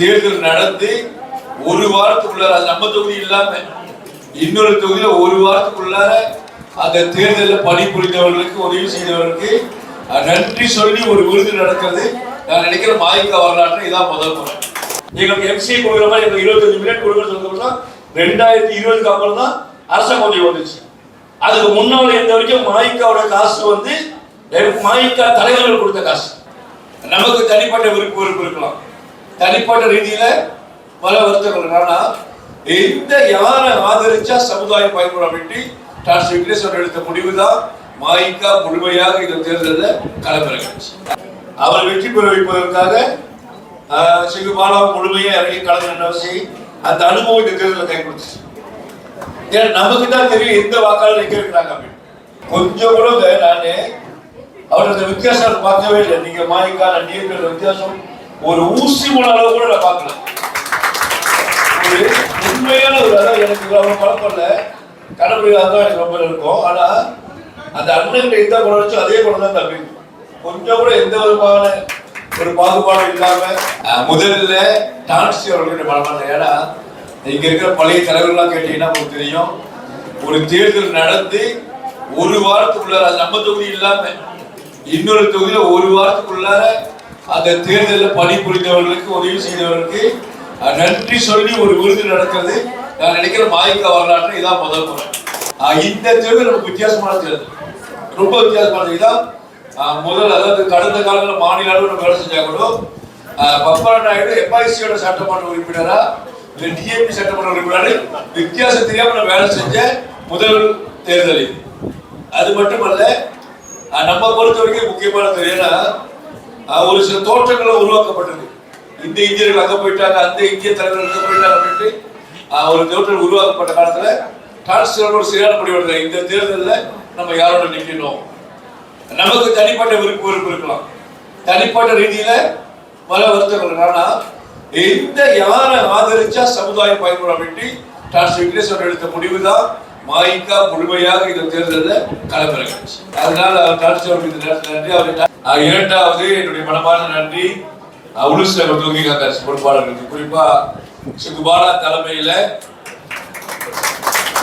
தேர்தல் நடந்து ஒரு வாரத்துக்குள்ளார அது நம்ம தொகுதி இல்லாம இன்னொரு தொகுதியில ஒரு வாரத்துக்குள்ளார அந்த தேர்தலில் பணிபுரிந்தவர்களுக்கு உதவி செய்தவர்களுக்கு நன்றி சொல்லி ஒரு விருது நடக்கிறது. நான் நினைக்கிறேன் மாயிக்கா வரலாற்று இதான் முதல் முறை. எங்களுக்கு எம்சிஏ கொடுக்குற மாதிரி எங்களுக்கு இருபத்தஞ்சு மினிட் கொடுக்குறது சொன்னோம்னா ரெண்டாயிரத்தி இருபதுக்கு அப்புறம் தான் அரசாங்க உதவி வந்துச்சு. அதுக்கு முன்னால இருந்த வரைக்கும் மாயிக்காவோட காசு வந்து எனக்கு மாயிக்கா தலைவர்கள் கொடுத்த காசு. நமக்கு தனிப்பட்ட விருப்பு வெறுப்பு இருக்கலாம் தனிப்பட்ட ரீதியில பல வருத்தங்கள். ஆனா எந்த யாரை ஆதரிச்சா சமுதாயம் பயன்படும் அப்படின்ட்டு டாக்டர் விக்னேஸ்வரர் எடுத்த முடிவு தான் மாயிக்கா முழுமையாக இந்த தேர்தலில் களமிறங்கிச்சு அவர் வெற்றி பெற வைப்பதற்காக ஆஹ், சிங்கு பாலா முழுமையாக இறங்கி கலந்து அவசியம் அந்த அனுபவம் இந்த தேர்தலில் கை கொடுத்துச்சு ஏன்னா நமக்கு தான் தெரியும் எந்த வாக்காளர் எங்க இருக்கிறாங்க அப்படின்னு. கொஞ்சம் கூட நான் அவரோட வித்தியாசம் பார்க்கவே இல்லை. நீங்க மாய்க்கா நான் நீர் வித்தியாசம் ஒரு ஊசி முனை அளவு கூட நான் பார்க்கல. ஒரு உண்மையான ஒரு அளவு எனக்கு அவ்வளவு பழக்கம் இல்லை. தான் எனக்கு ரொம்ப இருக்கும் ஆனா அந்த அண்ணன் எந்த குணம் வச்சோ அதே குணம் தான் தம்பி. கொஞ்சம் கூட எந்த விதமான ஒரு பாகுபாடும் இல்லாம முதல்ல டான்சி அவர்களுடைய பலமான ஏன்னா இங்க இருக்கிற பழைய தலைவர்கள்லாம் கேட்டீங்கன்னா உங்களுக்கு தெரியும். ஒரு தேர்தல் நடந்து ஒரு வாரத்துக்குள்ளார நம்ம தொகுதி இல்லாம இன்னொரு தொகுதியில ஒரு வாரத்துக்குள்ளார அந்த தேர்தலில் பணி புரிந்தவர்களுக்கு உதவி செய்தவர்களுக்கு நன்றி சொல்லி ஒரு விருது நடக்கிறது. நான் நினைக்கிறேன் மாயிக்கா வரலாற்று இதான் முதல் முறை. இந்த தேர்தல் நமக்கு வித்தியாசமான தேர்தல். ரொம்ப வித்தியாசமான இதான் முதல் அதாவது கடந்த காலங்களில் மாநில அளவில் வேலை செஞ்சா கூட பப்பா நாயுடு எம்ஐசியோட சட்டமன்ற உறுப்பினரா இல்லை டிஎம்பி சட்டமன்ற உறுப்பினரா வித்தியாசம் தெரியாமல் நான் வேலை செஞ்ச முதல் தேர்தல் அது மட்டுமல்ல நம்ம பொறுத்த வரைக்கும் முக்கியமான தெரியல ஒரு சில தோற்றங்களை உருவாக்கப்பட்டது இந்த இந்தியர்கள் அங்க போயிட்டாங்க அந்த இந்திய தலைவர்கள் அங்க போயிட்டாங்க அப்படின்ட்டு ஒரு தோற்றம் உருவாக்கப்பட்ட காலத்துல டான்ஸ்டர் ஒரு சரியான முடிவு இந்த தேர்தலில் நம்ம யாரோட நிக்கணும்? நமக்கு தனிப்பட்ட விருப்பு விருப்பம் இருக்கலாம். தனிப்பட்ட ரீதியில பல வருத்தங்கள் ஆனா எந்த யாரை ஆதரிச்சா சமுதாயம் பயன்படும் அப்படின்ட்டு டாக்டர் விக்னேஸ்வரன் எடுத்த முடிவு தான் மாய்க்கா முழுமையாக இந்த தேர்தலில் களமிறங்கிச்சு அதனால டாக்டர் அவருக்கு இந்த நேரத்தில் நன்றி. அவர் இரண்டாவது என்னுடைய மனமான நன்றி. உளுசில தொகுதி காங்கிரஸ் பொறுப்பாளர்களுக்கு குறிப்பா சுகுபாலா தலைமையில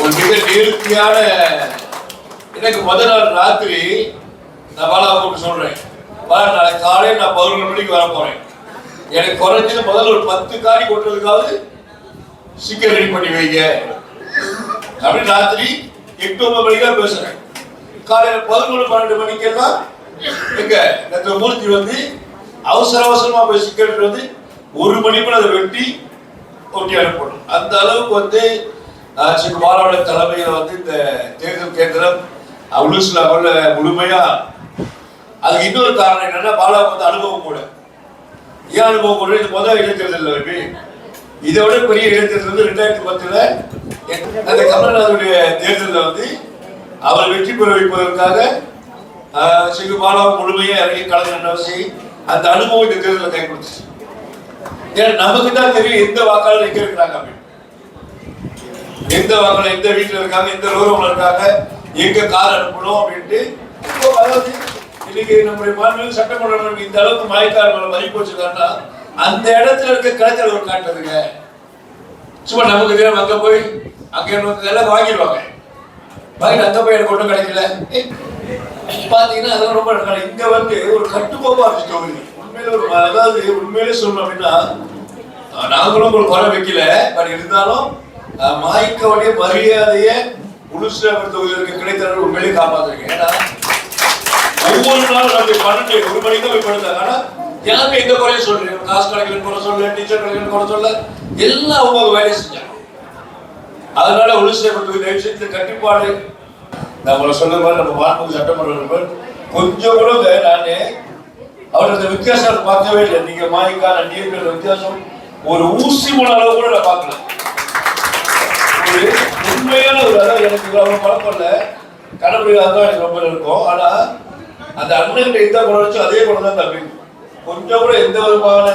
ஒரு மிக நேர்த்தியான எனக்கு முதல் நாள் ராத்திரி நான் பாலா கூப்பிட்டு சொல்றேன். பாலா நாளைக்கு காலையில் நான் பதினொன்று மணிக்கு வர போறேன். எனக்கு குறைஞ்சது முதல்ல ஒரு பத்து காரி கொட்டுறதுக்காவது சீக்கிரம் ரெடி பண்ணி வைங்க. அப்படின்னு ராத்திரி எட்டு ஒன்பது மணிக்கா பேசுறேன். காலையில் பதினொன்று பன்னெண்டு மணிக்கெல்லாம் எங்க? இந்த மூர்த்தி வந்து அவசர அவசரமா போய் சிக்கெட் வந்து ஒரு மணிக்குள்ள அதை வெட்டி ஒட்டி அனுப்பணும். அந்த அளவுக்கு வந்து ஆஹ், ஸ்ரீ தலைமையில வந்து இந்த தேர்தல் கேந்திரம் அவ்வளவு அவங்கள முழுமையா அதுக்கு இன்னொரு காரணம் என்னன்னா பாலா வந்து அனுபவம் கூட. ஏன் அனுபவம் கூட? இது முதல் இடைத்தேர்தல் ரவி இதை விட பெரிய இடைத்தேர்தல் வந்து ரெண்டாயிரத்தி பத்துல அந்த கமல்நாதனுடைய தேர்தலில் வந்து அவர் வெற்றி பெற வைப்பதற்காக ஆஹ், ஸ்ரீ முழுமையா இறங்கி கலந்து அவசியம் அந்த அனுபவம் இந்த தேர்தலில் கை கொடுத்துச்சு. ஏன்னா நமக்கு தான் தெரியும் எந்த வாக்காளர் எங்க இருக்கிறாங்க அப்படின்னு. எந்த வாக்காளர் எந்த வீட்டுல இருக்காங்க எந்த ரோரம்ல இருக்காங்க எங்க கார் அனுப்பணும் அப்படின்ட்டு அதாவது இன்னைக்கு நம்முடைய மாநில சட்டமன்றம் இந்த அளவுக்கு மழைக்கார மேல மதிப்பு வச்சிருக்காங்கன்னா அந்த இடத்துல இருக்க கலைத்தலைவர் காட்டுறதுங்க. சும்மா நமக்கு தெரியும் அங்க போய் அங்க எல்லாம் வாங்கிடுவாங்க. வாங்கிட்டு அங்க போய் எனக்கு ஒன்றும் கிடைக்கல. பாத்தீங்கன்னா அதெல்லாம் ரொம்ப நடக்கல. இங்க வந்து ஒரு கட்டுக்கோப்பா இருந்துச்சு உண்மையில ஒரு அதாவது உண்மையிலே சொல்லணும் அப்படின்னா நாங்களும் ஒரு குறை வைக்கல. பட் இருந்தாலும் மாய்க்கவுடைய மரியாதைய உளுசில தொகுதியில் கிடைத்தவர்கள் உண்மையிலே காப்பாத்துறீங்க. ஏன்னா ஒவ்வொரு நாளும் நம்ம பன்னெண்டு ஒரு மணிக்கு போய் படுத்தாங்க ஆனா யாருமே எந்த குறையும் சொல்றேன் காசு கடைகள் குறை சொல்ல டீச்சர் கடைகள் குறை சொல்ல எல்லாம் அவங்க வேலையை செஞ்சாங்க. அதனால உளுசேபத்துக்கு தயவு செஞ்சு கட்டுப்பாடு நான் நம்மள சொன்ன மாதிரி நம்ம மாண்புக்கு சட்டமன்ற உறுப்பினர் கொஞ்சம் கூட நானே அவரோட அவர் அந்த வித்தியாசம் பார்க்கவே இல்லை. நீங்க மாய்க்கான நீர்கள் வித்தியாசம் ஒரு ஊசி முனை அளவு கூட நான் பார்க்கல. ஒரு உண்மையான ஒரு அளவு எனக்கு அவ்வளவு பழக்கம் இல்லை. கடைபிடிக்காத தான் எனக்கு ரொம்ப இருக்கும். ஆனா அந்த அண்ணன் எந்த குணம் வச்சோ அதே குணம் தான் தம்பி. கொஞ்சம் கூட எந்த விதமான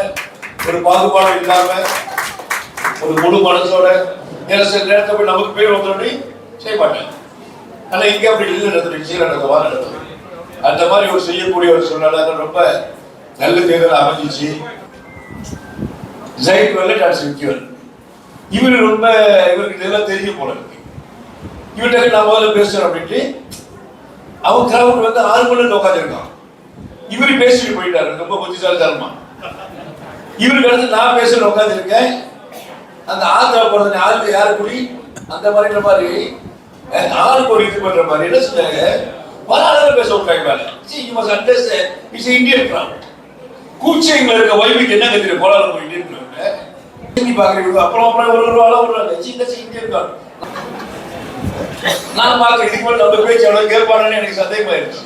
ஒரு பாகுபாடும் இல்லாம ஒரு முழு மனசோட ஏன்னா சில நேரத்தை போய் நமக்கு பேர் வந்தோடனே செய்ய மாட்டேன். ஆனா இங்க அப்படி இல்லை நடத்துறேன் சீர நடத்துவா நடத்துவேன் அந்த மாதிரி ஒரு செய்யக்கூடிய ஒரு சூழ்நிலை ரொம்ப நல்ல தேர்தல் அமைஞ்சிச்சு. ஜெயிட் வெல்லட் அண்ட் செக்யூர் இவர் ரொம்ப இவருக்கு இதெல்லாம் தெரிய போல இருக்கு. இவர்கிட்ட நான் முதல்ல பேசுறேன் அப்படின்ட்டு அவன் கிராமத்தில் வந்து ஆறு மணி உட்காந்துருக்கான் இவர் பேசிட்டு போயிட்டாரு. ரொம்ப புத்திசாலித்தனமா. இவருக்கு அடுத்து நான் பேசுற உட்காந்துருக்கேன் அந்த ஆந்திரா போறது ஆளுக்கு யாரு குடி? அந்த மாதிரி மாதிரி. ஆளுக்கு ஒரு இது பண்ற மாதிரி என்ன சொன்னாங்க? பல பேச விட்டாங்க. மேல See, you must understand, it's an கூச்சைங்கள இருக்க வைஃபுக்கு என்ன தெரியும் கோலால போய் இந்தியன் crowd. பாக்குறீங்க அப்புறம் அப்புறம் ஒரு ஒரு ஒரு சின்ன இந்தியன் crowd. நான் பார்க்கிறேன் இதுக்கு மேல நம்ம பேச்சு கேட்பானு எனக்கு சந்தேகமாயிருச்சு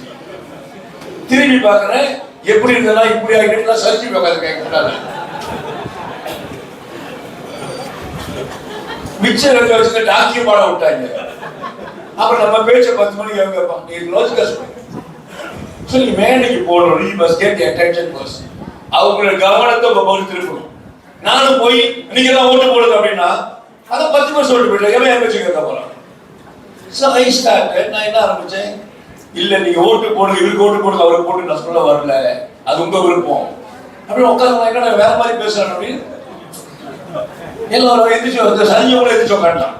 திரும்பி பார்க்கறேன் எப்படி இருந்ததா இப்படி ஆகிட்டு சர்ச்சி உட்காந்து மிச்சம் இருக்க வச்சுட்டு டாக்கியம் பாட விட்டாங்க. அப்புறம் நம்ம பேச்ச பத்து மணிக்கு அவங்க கேட்பான் நீ லாஜிக்கா ஸோ நீ மேடைக்கு போகணும். நீ மஸ்ட் கெட் அட்டென்ஷன் ஃபர்ஸ்ட் அவங்களோட கவனத்தை உங்க பக்கம் திருப்பணும். நானும் போய் இன்னைக்கு எல்லாம் ஓட்டு போடுங்க அப்படின்னா அதை பத்து பேர் சொல்லிட்டு போயிட்டேன் எவன் என் பேச்சு கேட்க போறான்? ஸோ ஐ ஸ்டார்ட் நான் என்ன ஆரம்பிச்சேன்? இல்ல நீங்க ஓட்டு போடுங்க. இவருக்கு ஓட்டு போடுங்க. அவருக்கு போட்டு நான் சொல்ல வரல. அது உங்க விருப்பம். அப்படின்னு உட்காந்து என்ன வேற மாதிரி பேசுறேன் அப்படின்னு. எல்லாரும் எந்திரிச்சு வந்து சனியும் எந்திரிச்சு உட்காண்டான்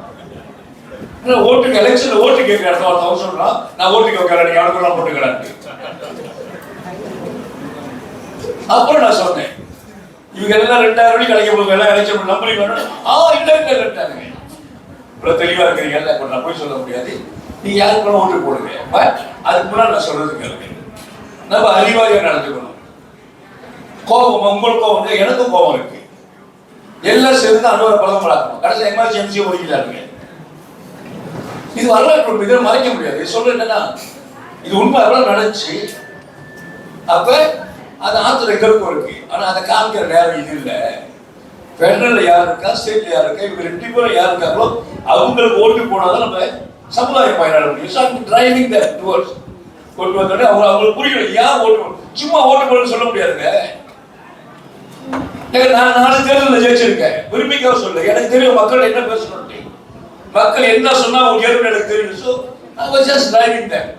ஓட்டுக்கு எலெக்ஷன்ல ஓட்டு கேட்கிற இடத்துல ஒருத்தன் அவன் சொல்றான் நான் ஓட்டுக்கு உட்கார நீ அவனுக்கு எல்லாம் அப்புறம் நான் சொன்னேன் இவங்க எல்லாம் ரெண்டாயிரம் மணி கிடைக்க போகுது எல்லாம் எலெக்ஷன் நம்பி வேணும் ஆ இல்ல இல்ல ரெண்டாங்க இவ்வளவு தெளிவா இருக்கிறீங்க எல்லாம் நான் போய் சொல்ல முடியாது. நீங்க யாருக்கு ஓட்டு போடுங்க. பட் அதுக்கு முன்னாடி நான் சொல்றது கேளுங்க. நம்ம அறிவாளியா நடந்துக்கணும். கோபம் உங்களுக்கு கோபம் எனக்கும் கோபம் இருக்கு. எல்லாம் சேர்ந்து அனுவர பழக்கம் வளர்க்கணும். கடைசி எமர்ஜென்சி ஒதுக்கிட்டாருங்க. இது வரலாற்று இதை மறைக்க முடியாது. சொல்ல என்னன்னா இது உண்மை எவ்வளவு நடந்துச்சு. அப்ப அது ஆத்துல எங்களுக்கும் இருக்கு ஆனா அதை காமிக்கிற நேரம் இது இல்லை. பெடரல்ல யார் இருக்கா ஸ்டேட்ல யார் இருக்கா இவங்க ரெண்டு பேரும் யார் இருக்காங்களோ அவங்களுக்கு ஓட்டு போனாதான் நம்ம சமுதாய பயனாளர் முடியும். டிரைவிங் த டுவர்ஸ் கொண்டு வந்தோடனே அவங்க அவங்களுக்கு புரியணும் ஏன் ஓட்டு போடணும்? சும்மா ஓட்டு போடணும்னு சொல்ல முடியாதுங்க. நான் நாலு தேர்தலில் ஜெயிச்சிருக்கேன். விரும்பிக்காக சொல்லு எனக்கு தெரியும் மக்கள் என்ன பேசணும். மக்கள் என்ன சொன்னா அவங்க கேட்கணும் எனக்கு தெரியும். So I was just driving them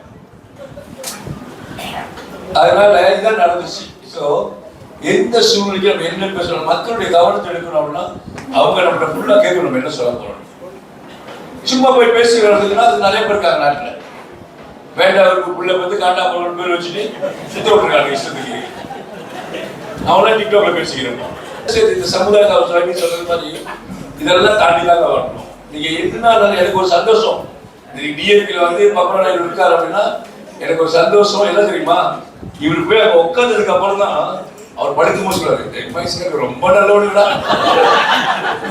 அதனால இதான் நடந்துச்சு. ஸோ எந்த சூழ்நிலைக்கு நம்ம என்ன பேசணும் மக்களுடைய கவனத்தை எடுக்கணும் அப்படின்னா அவங்க நம்மள ஃபுல்லா கேட்கணும் நம்ம என்ன சொல்ல போறோம். சும்மா போய் பேசி வர்றதுக்குன்னா அது நிறைய பேர் இருக்காங்க நாட்டில். வேண்டாம் உள்ள வந்து காண்டா போன பேர் வச்சுட்டு சுத்த விட்டுருக்காங்க இஷ்டத்துக்கு. அவங்களாம் டிக்டாக்ல பேசிக்கிறோம் சரி இந்த சமுதாய சொல்றது மாதிரி இதெல்லாம் தாண்டி தான் வரணும் நீங்க இருந்தாலும் எனக்கு ஒரு சந்தோஷம். இன்னைக்கு டிஎம்பியில் வந்து பப்பரா நாயுடு இருக்கார் அப்படின்னா எனக்கு ஒரு சந்தோஷம். என்ன தெரியுமா? இவர் போய் அங்க உட்கார்ந்ததுக்கு அப்புறம் தான் அவர் படுத்து முடிச்சுறாரு எம்ஐசிக்கு ரொம்ப நல்லவனுடா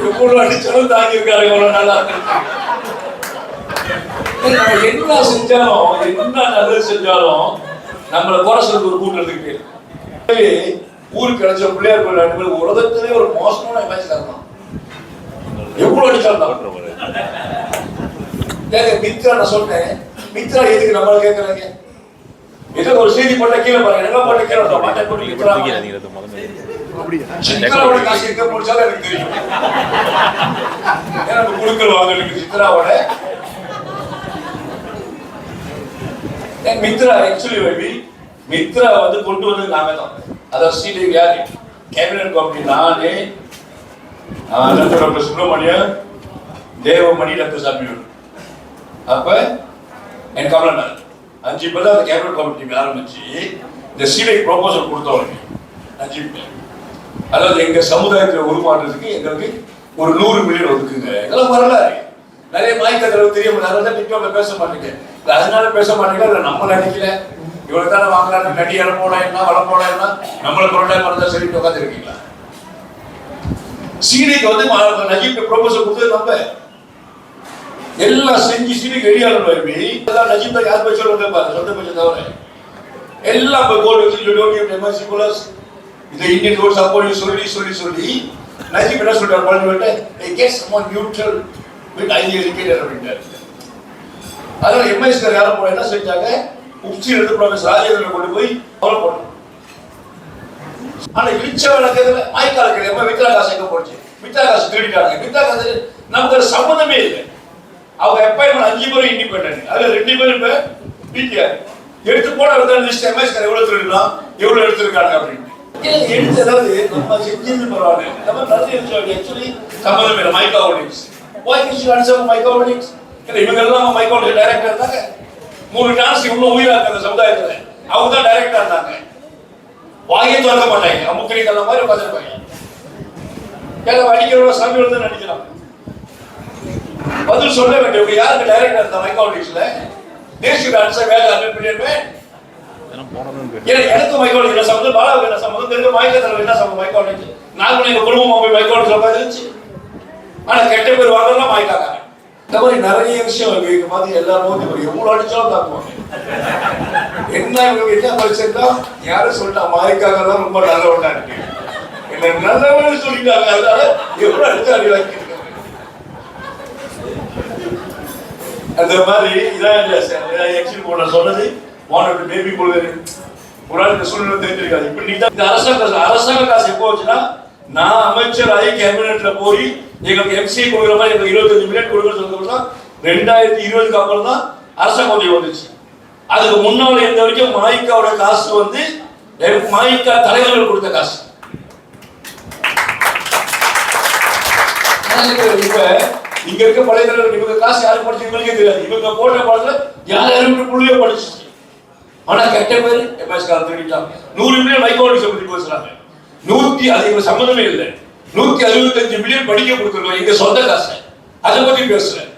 எவ்வளவு அடிச்சாலும் தாங்கி இருக்காரு எவ்வளவு நல்லா. ஏய், என்ன செஞ்சாலும் என்ன நல்லது செஞ்சாலும் நம்மளை குறை சொல்றது ஒரு கூட்டத்துக்கு பேர் ஏய், ஊருக்கு கிடைச்ச பிள்ளையார் கோயில் ரெண்டு உலகத்திலே ஒரு மோசமான இமேஜ் தான். எவ்வளவு அடிச்சாலும் ஏங்க மித்ரா நான் சொன்னேன் மித்ரா எதுக்கு நம்மள கேட்கறாங்க ஏதோ ஒரு செய்தி போட்டா கீழே பாருங்க. என்ன போட்ட கீழே விட்டா, மாட்டை போட்டு மித்ரா. சித்ராவோட காசு எங்க போச்சாலும் எனக்கு தெரியும். ஏன்னா குழுக்கள் வாங்கலுக்கு சித்ராவோட? ஏன் மித்ரா ஆக்சுவலி பேபி மித்ரா வந்து கொண்டு வந்தது நாம தான் அதாவது ஸ்ரீதேவி யாரு கேபினட் கமிட்டி நானு doctor doctor Subramaniam Devamani doctor Swamy அப்ப என் கமலநாத் அஞ்சு பேர் தான் அந்த கேபினட் கமிட்டி ஆரம்பிச்சு இந்த சீலை ப்ரொபோசல் கொடுத்தவங்க அஞ்சு பேர். அதாவது எங்க சமுதாயத்தில் உருமாற்றத்துக்கு எங்களுக்கு ஒரு நூறு மில்லியன் ஒதுக்குங்க. இதெல்லாம் வரலாறு. நிறைய மாய்க்கத்தில் தெரிய முடியாது அதனால தான் பேச மாட்டேங்க. அதனால பேச மாட்டேங்க. இல்ல நம்ம நினைக்கல இவ்வளவு தானே வாங்குறாங்க. நடி இடம் போனா என்ன வளம் என்ன? நம்மளை பொருளா மறந்தா சரிட்டு உட்காந்து சீனிக்கு வந்து நஜீப் ப்ரொபோசல் கொடுத்தது நம்ம. எல்லாம் செஞ்சு சீனிக்கு ரெடியான வருவி எல்லாம் நஜீப் தான் யார் பேச்சு சொல்லுங்க பாரு சொந்த பேச்சு தவிர எல்லாம் இப்போ கோல்டு வச்சு லிடோனியம் எம்எஸ்சி புலஸ் இந்த இந்தியன் கோல் சப்போர்ட் சொல்லி சொல்லி சொல்லி நஜீப் என்ன சொல்றாரு parliament I get summon neutral with ஐந்து எஜுகேட்டட் அப்படின்ட்டு அதனால எம்எஸ்சி யாரும் போல என்ன செஞ்சாங்க? உச்சி எடுத்து ப்ரொஃபசர் ராஜேந்திரன் கொண்டு போய் அவரை போட்டோம் ஆனா இழிச்ச வழக்கத்துல மாய்க்கால கிடையாது மித்ரா காசு எங்க போச்சு? மித்ரா காசு திருடிட்டாங்க மித்ரா காசு நமக்கு சம்மந்தமே இல்லை. அவங்க அப்பாயின்மெண்ட் அஞ்சு பேரும் இண்டிபெண்டன்ட் அதுல ரெண்டு பேரும் இப்ப பிடிஆர் எடுத்து போட வந்து லிஸ்ட் எம்எஸ் எவ்வளவு திருடலாம் எவ்வளவு எடுத்திருக்காங்க அப்படின்னு. எடுத்து அதாவது நம்ம செஞ்சது பரவாயில்ல. நம்ம நிறைய ஆக்சுவலி சம்மந்தம் இல்லை. மைக்ரோனிக்ஸ் வாய் கிஷ் அன்சர் மைக்ரோனிக்ஸ் இல்ல இவங்க எல்லாம் மைக்ரோனிக்ஸ் டைரக்டர் இருந்தாங்க மூணு டான்ஸ் இவ்வளவு உயிரா இருக்காங்க சமுதாயத்துல. அவங்க தான் டைரக்டர் இருந்தாங்க வாயே திறக்க மாட்டாங்க அமுக்கடி கல்ல மாதிரி உட்காந்துருப்பாங்க ஏன்னா அடிக்கிறவங்க சாமி வந்து நடிக்கிறாங்க பதில் சொல்ல வேண்டிய யாருக்கு டைரக்டர் இருந்தா மைக்ரோனிக்ஸ்ல தேசிய டான்ஸை வேலை அட்டன் பண்ணிடுவேன் எனக்கு மைக்கோலுக்கு என்ன சம்மந்தம்? பாலாவுக்கு என்ன சம்மந்தம்? தெரிஞ்ச மயக்கத்தில் என்ன சம்மந்தம் மைக்கோலுக்கு நாங்கள் எங்க குடும்பமா போய் மாதிரி இருந்துச்சு. ஆனா கெட்ட பேர் வாங்கலாம் மாய்க்காங்க இந்த மாதிரி நிறைய விஷயம் இருக்கு இந்த மாதிரி எல்லாரும் வந்து எவ்வளவு அடிச்சாலும் தாக்குவாங்க என்ன இவங்க என்ன படிச்சிருந்தா யாரும் சொல்லிட்டா மாய்க்காக தான் ரொம்ப நல்லவனா இருக்கு என்ன நல்லவன்னு சொல்லிட்டாங்க. அதனால எவ்வளவு அடிச்சா அடி வாங்கியிருக்காங்க அந்த மாதிரி இதான் எக்ஸில் போட சொன்னது. வானோட பேபி பொழுது ஒரு ஆள் இந்த சூழ்நிலை தெரிஞ்சிருக்காது. இப்ப நீ தான் இந்த அரசாங்க காசு அரசாங்க காசு எப்போ வச்சுன்னா நான் அமைச்சர் ஆகி கேபினெட்ல போய் எங்களுக்கு எம்சி கொடுக்குற மாதிரி எங்களுக்கு இருபத்தஞ்சு மினிட் கொடுக்குற சொல்றது தான் ரெண்டாயிரத்தி இருபதுக்கு அப்புறம் தான் அரசாங்க உதவி வந்துச்சு. அதுக்கு முன்னால எந்த வரைக்கும் மாயிக்காவோட காசு வந்து எனக்கு மாயிக்கா தலைவர்கள் கொடுத்த காசு. இப்ப இங்க இருக்க பழைய தலைவர்கள் இவங்க காசு யாரும் படிச்சு இவங்களுக்கே தெரியாது. இவங்க போட்ட படத்துல யார் யாரும் புள்ளியோ படிச்சு ஆனா கெட்ட பேர் எம்எஸ் காலம் நூறு மில்லியன் வைகோடி சொல்லி பேசுறாங்க நூத்தி அது சம்மந்தமே இல்லை. நூத்தி அறுபத்தஞ்சு மில்லியன் படிக்க கொடுத்துருக்கோம் எங்க சொந்த காசு அதை பத்தி பேசுறேன்.